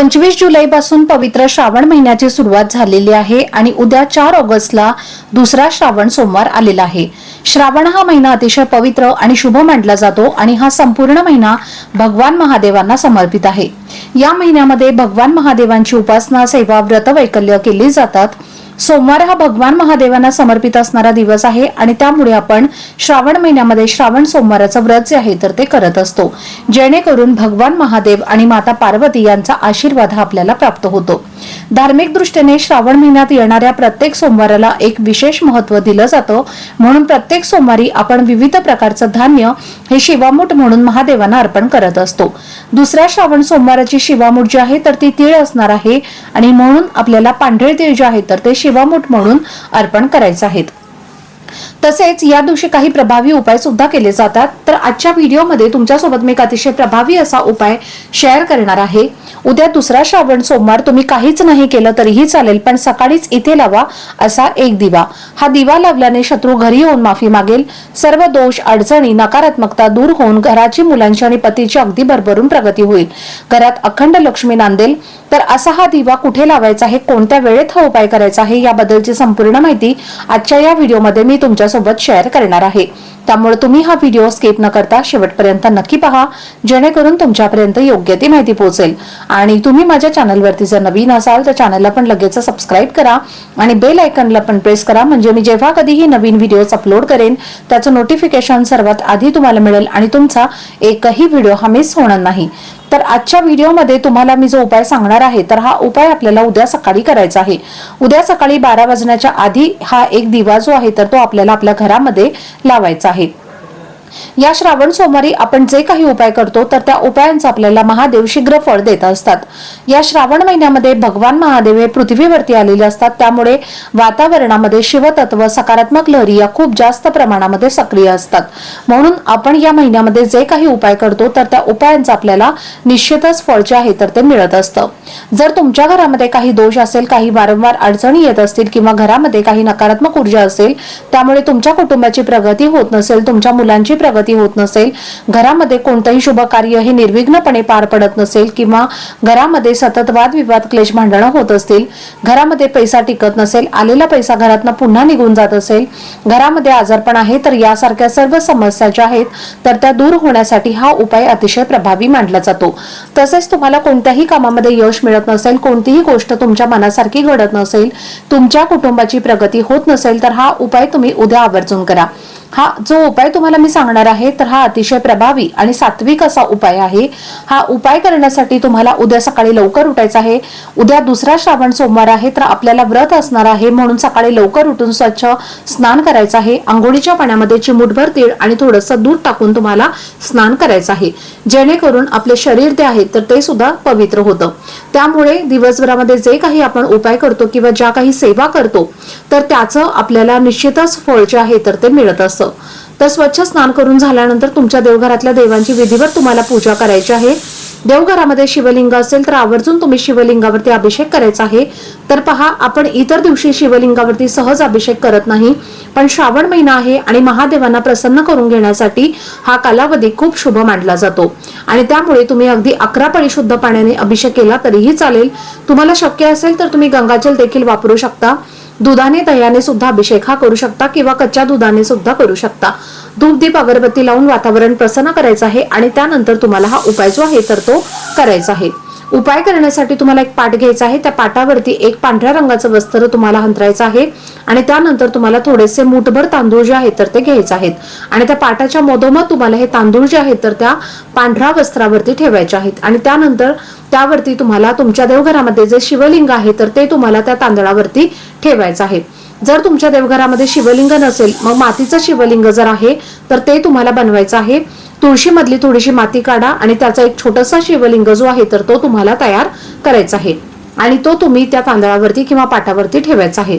पंचवीस जुलैपासून पवित्र श्रावण महिन्याची सुरुवात झालेली आहे आणि उद्या चार ऑगस्टला दुसरा श्रावण सोमवार आलेला आहे. श्रावण हा महिना अतिशय पवित्र आणि शुभ मानला जातो आणि हा संपूर्ण महिना भगवान महादेवांना समर्पित आहे. या महिन्यामध्ये भगवान महादेवांची उपासना सेवा व्रत वैकल्य केली जातात. सोमवार हा भगवान महादेवांना समर्पित असणारा दिवस आहे आणि त्यामुळे आपण श्रावण महिन्यामध्ये श्रावण सोमवाराचं व्रत जे आहे तर ते करत असतो. जेणेकरून भगवान महादेव आणि माता पार्वती यांचा आशीर्वाद हा आपल्याला प्राप्त होतो. धार्मिक दृष्टीने श्रावण महिन्यात येणाऱ्या प्रत्येक सोमवाराला एक विशेष महत्त्व दिलं जातं. म्हणून प्रत्येक सोमवारी आपण विविध प्रकारचं धान्य हे शिवामूठ म्हणून महादेवांना अर्पण करत असतो. दुसऱ्या श्रावण सोमवाराची शिवामूठ जी आहे तर ती तीळ असणार आहे आणि म्हणून आपल्याला पांढरे तीळ जे आहे तर ते शिवामूठ म्हणून अर्पण करायचे आहेत तसेच या दिवशी काही प्रभावी उपाय सुद्धा केले जातात. तर आजच्या व्हिडिओमध्ये तुमच्यासोबत मी एक अतिशय प्रभावी असा उपाय शेअर करणार आहे. उद्या दुसरा श्रावण सोमवार तुम्ही काहीच नाही केलं तरीही चालेल पण सकाळीच इथे लावा असा एक दिवा. हा दिवा लावल्याने शत्रू घरी येऊन माफी मागेल. सर्व दोष अडचणी नकारात्मकता दूर होऊन घराची मुलांची आणि पतीची अगदी भरभरून प्रगती होईल. घरात अखंड लक्ष्मी नांदेल. तर असा हा दिवा कुठे लावायचा आहे? कोणत्या वेळेत हा उपाय करायचा आहे? याबद्दलची संपूर्ण माहिती आजच्या या व्हिडिओमध्ये मी तुमच्यासोबत शेअर करणार आहे. त्यामुळे तुम्ही हा व्हिडिओ स्किप न करता शेवटपर्यंत नक्की पहा जेणेकरून तुमच्यापर्यंत योग्य ती माहिती पोहोचेल. आणि तुम्ही माझ्या चॅनलवरती जर नवीन असाल तर चॅनलला पण लगेच सबस्क्राईब करा आणि बेल आयकनला पण प्रेस करा. म्हणजे मी जेव्हा कधीही नवीन व्हिडिओज अपलोड करेन त्याचं नोटिफिकेशन सर्वात आधी तुम्हाला मिळेल आणि तुमचा एकही व्हिडिओ हा मिस होणार नाही. तर आजच्या व्हिडिओमध्ये तुम्हाला मी जो उपाय सांगणार आहे तर हा उपाय आपल्याला उद्या सकाळी करायचा आहे. उद्या सकाळी बारा वाजण्याच्या आधी हा एक दिवा जो आहे तर तो आपल्याला आपल्या घरामध्ये लावायचा आहे. या श्रावण सोमवारी आपण जे काही उपाय करतो तर त्या उपायांचा आपल्याला महादेव शीघ्र फळ देत असतात. या श्रावण महिन्यामध्ये भगवान महादेव हे पृथ्वीवरती आलेले असतात. त्यामुळे वातावरणामध्ये शिवतत्व सकारात्मक लहरी या खूप जास्त प्रमाणामध्ये सक्रिय असतात. म्हणून आपण या महिन्यामध्ये जे काही उपाय करतो तर त्या उपायांचा आपल्याला निश्चितच फळ जे आहे तर ते मिळत असतं. जर तुमच्या घरामध्ये काही दोष असेल काही वारंवार अडचणी येत असतील किंवा घरामध्ये काही नकारात्मक ऊर्जा असेल त्यामुळे तुमच्या कुटुंबाची प्रगती होत नसेल तुमच्या मुलांची प्रगती होत नसेल घरामध्ये कोणतंही शुभ कार्य हे निर्विघ्नपणे पार पडत नसेल किंवा घरामध्ये सतत वादविवाद क्लेश भांडणं होत असतील घरामध्ये पैसा टिकत नसेल आलेला पैसा घरातनं पुन्हा निघून जात असेल घरामध्ये आजारपण आहे तर यासारख्या सर्व समस्या ज्या आहेत तर त्या दूर होण्यासाठी हा उपाय अतिशय प्रभावी मानला जातो. तसेच तुम्हाला कोणत्याही कामामध्ये यश मिळत नसेल कोणतीही गोष्ट तुमच्या मनासारखी घडत नसेल तुमच्या कुटुंबाची प्रगती होत नसेल तर हा उपाय तुम्ही उद्या आवर्जून करा. हा जो उपाय तुम्हाला मी सांगणार आहे तर हा अतिशय प्रभावी आणि सात्विक असा उपाय आहे. हा उपाय करण्यासाठी तुम्हाला उद्या सकाळी लवकर उठायचं आहे. उद्या दुसरा श्रावण सोमवार आहे तर आपल्याला व्रत असणार आहे. म्हणून सकाळी लवकर उठून स्वच्छ स्नान करायचं आहे. आंघोळीच्या पाण्यामध्ये चिमूटभर तीळ आणि थोडंसं दूध टाकून तुम्हाला स्नान करायचं आहे. जेणेकरून आपले शरीर जे आहे तर ते सुद्धा पवित्र होतं. त्यामुळे दिवसभरामध्ये जे काही आपण उपाय करतो किंवा ज्या काही सेवा करतो तर त्याचं आपल्याला निश्चितच फळ जे आहे तर ते मिळत असतं. तर स्वच्छ स्नान करून झाल्यानंतर तुमच्या देवघरातल्या देवांची विधीवर तुम्हाला पूजा करायची आहे. देवघरामध्ये शिवलिंग असेल तर आवर्जून तुम्ही शिवलिंगावरती अभिषेक करायचा आहे. तर पहा आपण इतर दिवशी शिवलिंगावरती सहज अभिषेक करत नाही पण श्रावण महिना आहे आणि महादेवांना प्रसन्न करून घेण्यासाठी हा कालावधी खूप शुभ मानला जातो. आणि त्यामुळे तुम्ही अगदी अकरा पळी शुद्ध पाण्याने अभिषेक केला तरीही चालेल. तुम्हाला शक्य असेल तर तुम्ही गंगाजल देखील वापरू शकता. दुधाने दह्याने सुद्धा अभिषेक हा करू शकता किंवा कच्च्या दुधाने सुद्धा करू शकता. धूप दीप अगरबत्ती लावून वातावरण प्रसन्न करायचं आहे आणि त्यानंतर तुम्हाला हा उपाय जो आहे तर तो करायचा आहे. उपाय करण्यासाठी तुम्हाला एक पाट घ्यायचा आहे. त्या पाटावरती एक पांढऱ्या रंगाचं वस्त्र तुम्हाला हंतरायचं आहे आणि त्यानंतर तुम्हाला थोडेसे मुठभर तांदूळ जे आहेत तर ते घ्यायचे आहेत. आणि त्या पाटाच्या मधोमध तुम्हाला हे तांदूळ जे आहेत तर त्या पांढऱ्या वस्त्रावरती ठेवायचे आहेत. आणि त्यानंतर त्यावरती तुम्हाला तुमच्या देवघरामध्ये जे शिवलिंग आहे तर ते तुम्हाला त्या तांदळावरती ठेवायचं आहे. जर तुमच्या देवघरामध्ये शिवलिंग नसेल मग मातीचं शिवलिंग जर आहे तर ते तुम्हाला बनवायचं आहे. तुळशी मधली थोडीशी माती काढा आणि त्याचा एक छोटासा शिवलिंग जो आहे तर तो तुम्हाला तयार करायचा आहे. आणि तो तुम्ही त्या तांदळावरती किंवा पाटावरती ठेवायचा आहे.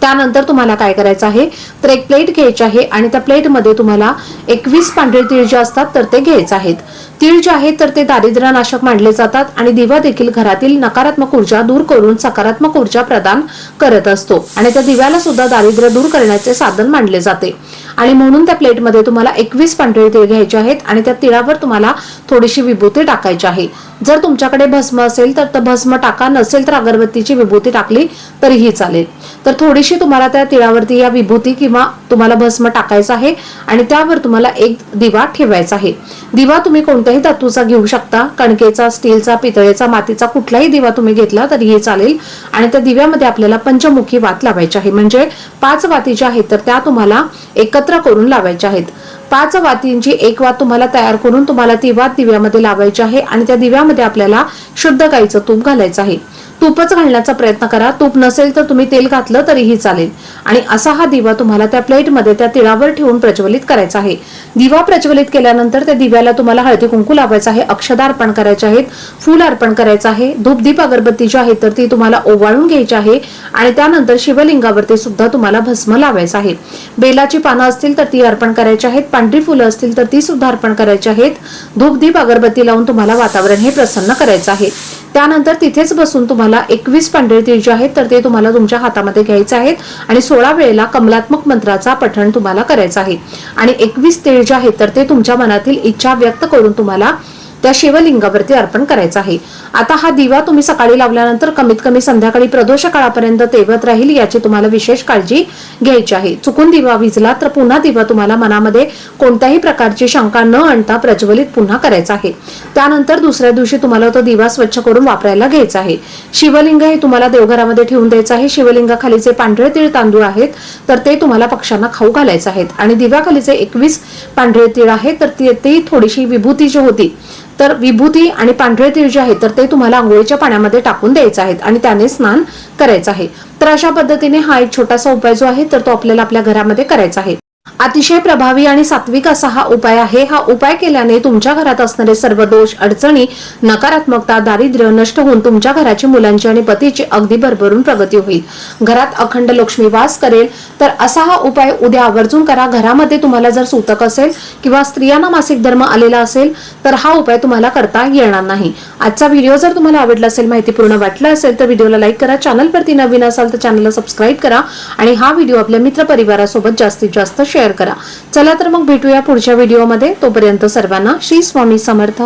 त्यानंतर तुम्हाला काय करायचं आहे तर एक प्लेट घ्यायची आहे आणि त्या प्लेटमध्ये तुम्हाला एकवीस पांढरे तीळ जे असतात तर ते घ्यायचे आहेत. तीळ जे आहेत तर ते दारिद्र्यनाशक मानले जातात आणि दिवा देखील घरातील नकारात्मक ऊर्जा दूर करून सकारात्मक ऊर्जा प्रदान करत असतो. आणि त्या दिव्याला सुद्धा दारिद्र्य दूर करण्याचे साधन मानले जाते. आणि म्हणून त्या प्लेटमध्ये तुम्हाला एकवीस पांढरे तीळ घ्यायचे आहेत आणि त्या तिळावर तुम्हाला थोडीशी विभूती टाकायची आहे. जर तुमच्याकडे भस्म असेल तर भस्म टाका नसेल तर अगरबत्तीची विभूती टाकली तरीही चालेल. तर थोडीशी तुम्हाला त्या तिळावरती या विभूती किंवा तुम्हाला भस्म टाकायचं आहे आणि त्यावर तुम्हाला एक दिवा ठेवायचा आहे. दिवा तुम्ही कोणत्या कोणत्याही धातूचा घेऊ शकता. कणकेचा स्टीलचा पितळेचा मातीचा कुठलाही दिवा तुम्ही घेतला तरीही चालेल. आणि त्या दिव्यामध्ये आपल्याला पंचमुखी वात लावायची आहे. म्हणजे पाच वाती ज्या आहेत तर त्या तुम्हाला एकत्र करून लावायच्या आहेत. पाच वातींची एक वात तुम्हाला तयार करून तुम्हाला ती वात दिव्यामध्ये लावायची आहे आणि त्या दिव्यामध्ये आपल्याला शुद्ध गाईचं तूप घालायचं आहे. तूपच घालण्याचा प्रयत्न करा. तूप नसेल तर तुम्ही तेल घातलं तरीही चालेल. आणि असा हा दिवा तुम्हाला त्या प्लेटमध्ये त्या तिळावर ठेवून प्रज्वलित करायचा आहे. दिवा प्रज्वलित केल्यानंतर त्या दिव्याला तुम्हाला हळदी कुंकू लावायचं आहे अक्षदा अर्पण करायचे आहेत फूल अर्पण करायचं आहे धूपदीप अगरबत्ती जी आहे तर ती तुम्हाला ओवाळून घ्यायची आहे आणि त्यानंतर शिवलिंगावरती सुद्धा तुम्हाला भस्म लावायचं आहे. बेलाची पानं असतील तर ती अर्पण करायची आहेत पांढरी फुलं असतील तर ती सुद्धा अर्पण करायची आहेत. धूपदीप अगरबत्ती लावून तुम्हाला वातावरण हे प्रसन्न करायचं आहे. त्यानंतर तिथेच बसून तुम्हाला एकवीस पांढरे तीळ जे आहेत तर ते तुम्हाला तुमच्या हातामध्ये घ्यायचे आहेत आणि सोळा वेळेला कमलात्मक मंत्राचा पठण तुम्हाला करायचं आहे. आणि एकवीस तीळ जे आहेत तर ते तुमच्या मनातील इच्छा व्यक्त करून तुम्हाला त्या शिवलिंगावरती अर्पण करायचा आहे. आता हा दिवा तुम्ही सकाळी लावल्यानंतर कमीत कमी संध्याकाळी प्रदोष काळापर्यंत तेवत राहील याची तुम्हाला विशेष काळजी घ्यायची आहे. चुकून दिवा विजला तर पुन्हा दिवा तुम्हाला मनामध्ये कोणत्याही प्रकारची शंका न आणता प्रज्वलित पुन्हा करायचा आहे. त्यानंतर दुसऱ्या दिवशी तुम्हाला तो दिवा स्वच्छ करून वापरायला घ्यायचा आहे. शिवलिंग हे तुम्हाला देवघरामध्ये ठेवून द्यायचं आहे. शिवलिंगाखाली जे पांढरे तीळ तांदूळ आहेत तर ते तुम्हाला पक्ष्यांना खाऊ घालायचे आहेत. आणि दिव्याखाली जे एकवीस पांढरे तीळ आहेत तर ती ती थोडीशी विभूती जी होती तर विभूती आणि पांढरे तीळ जे आहेत तर ते तुम्हाला आंघोळीच्या पाण्यामध्ये टाकून द्यायचे आहेत आणि त्याने स्नान करायचं आहे. तर अशा पद्धतीने हा एक छोटासा उपाय जो आहे तर तो आपल्याला आपल्या घरामध्ये करायचा आहे. अतिशय प्रभावी आणि सात्विक असा हा उपाय आहे. हा उपाय केल्याने तुमच्या घरात असणारे सर्व दोष अडचणी नकारात्मकता दारिद्र्य नष्ट होऊन तुमच्या घराची मुलांची आणि पतीची अगदी भरभरून प्रगती होईल. घरात अखंड लक्ष्मी वास करेल. तर असा हा उपाय उद्या आवर्जून करा. घरामध्ये तुम्हाला जर सूतक असेल किंवा स्त्रियांना मासिक धर्म आलेला असेल तर हा उपाय तुम्हाला करता येणार नाही. आजचा व्हिडिओ जर तुम्हाला आवडला असेल माहिती पूर्ण वाटला असेल तर व्हिडिओला लाईक करा. चॅनलवरती नवीन असाल तर चॅनलला सबस्क्राईब करा. आणि हा व्हिडिओ आपल्या मित्र परिवारासोबत जास्तीत जास्त शेअर करा. चला तर मग भेटूया पुढच्या व्हिडिओमध्ये तोपर्यंत सर्वांना श्री स्वामी समर्थ.